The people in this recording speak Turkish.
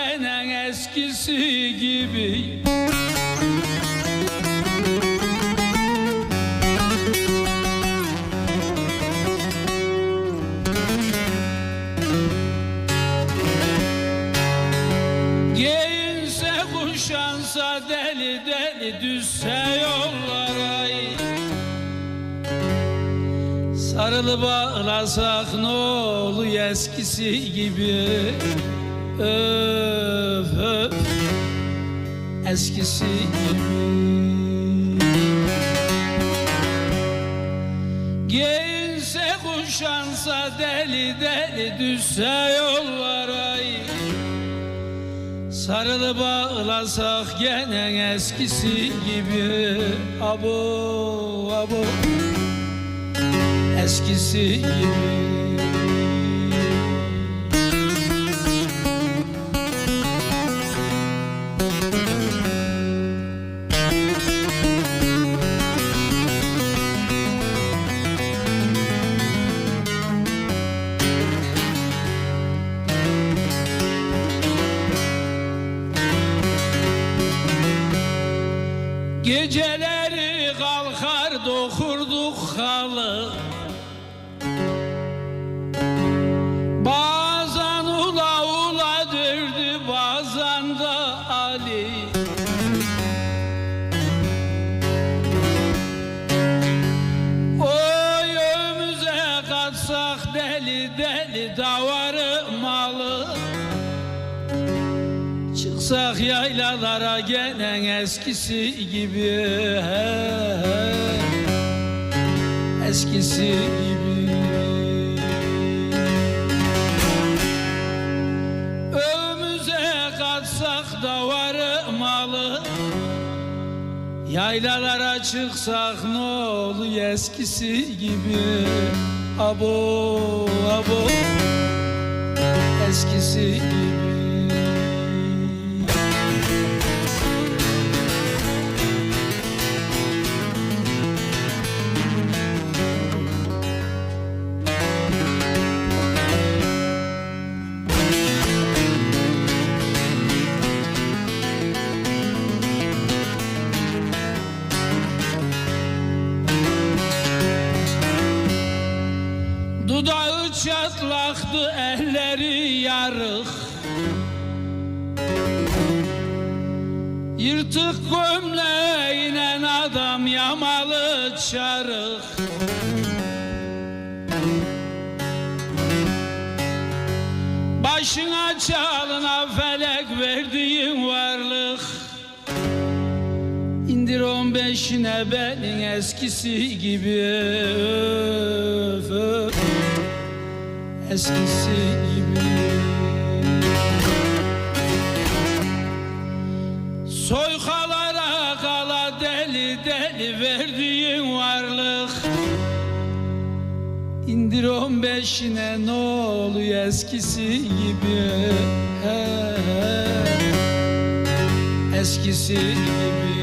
gene eskisi gibi. Giyinse kuşansa deli deli düşse yollara. Sarılıp ağlasak ne oluyor eskisi gibi Öf öf eskisi gibi. Giyinse kuşansa deli deli düşse yollara. Sarılıp ağlasak gene eskisi gibi. Abo abo eskisi gibi Geceleri kalkar dokurduk halı Bazen ula ula derdi bazen de Ali. Oy ömüze katsak deli deli davarı malı Çıksak yaylalara gene eskisi gibi. Eskisi gibi. Ömüze katsak da varı malı. Yaylalara çıksak ne oluyor eskisi gibi? Abo abo. Eskisi gibi Dudağı çatlaktı elleri yarık. Yırtık gömleğine adam yamalı çarık. Başına çalına felek verdiğin varlık. İndir on beşine benim eskisi gibi. Eskisi gibi. Soykalara kala deli deli verdiğin varlık. İndir on beşine ne oluyor eskisi gibi? He, he. Eskisi gibi